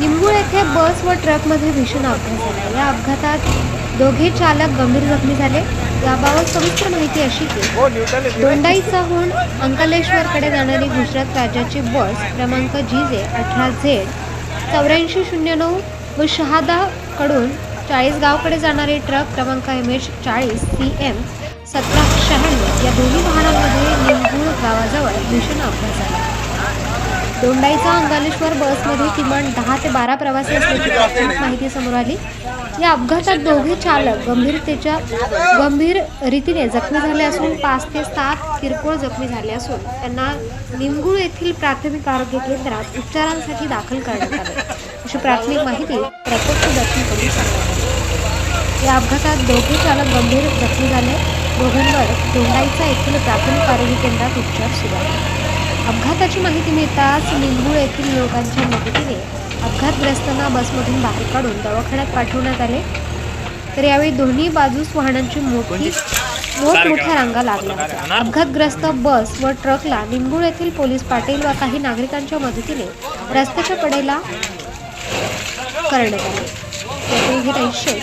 निंबूळ येथे बस व ट्रकमध्ये भीषण अपघात झाला. या अपघातात दोघे चालक गंभीर जखमी झाले. याबाबत सविस्तर माहिती अशी की दोंडाईचाहून अंकलेश्वरकडे जाणारी गुजरात राज्याची बस क्रमांक जी जे अठरा झेड चौऱ्याऐंशी शून्य नऊ व शहादाकडून चाळीसगावकडे जाणारे ट्रक क्रमांक एम एच चाळीस सी एम सतरा शहाण्णव या दोन्ही वाहनांमध्ये निंबूळ गावाजवळ भीषण अपघात झाला. दोंडाईचा अंगालेश्वर बसमध्ये किमान दहा ते बारा प्रवासी असल्याची प्राथमिक माहिती समोर आली. या अपघातात दोघे चालक गंभीरतेच्या गंभीर रीतीने जखमी झाले असून पाच ते सात किरकोळ जखमी झाले असून त्यांना निमगुळ येथील प्राथमिक आरोग्य केंद्रात उपचारांसाठी दाखल करण्यात आले. अशी प्राथमिक माहिती प्रत्यक्षदर्शीकडून सांगण्यात आली या अपघातात दोघे चालक गंभीर जखमी झाले. दोघांवर दोंडाईचा येथील प्राथमिक आरोग्य केंद्रात उपचार सुरू आहेत. अपघाताची माहिती मिळताच निंबूळ येथील लोकांच्या मदतीने अपघातग्रस्तांना बसमधून बाहेर काढून दवाखान्यात पाठवण्यात आले. तर यावेळी दोन्ही बाजूस वाहनांची मोठी मोठमोठ्या रांगा लागल्या होत्या. अपघातग्रस्त बस व ट्रकला निंबूळ येथील पोलीस पाटील व काही नागरिकांच्या मदतीने रस्त्याच्या कडेला करण्यात आले. शेख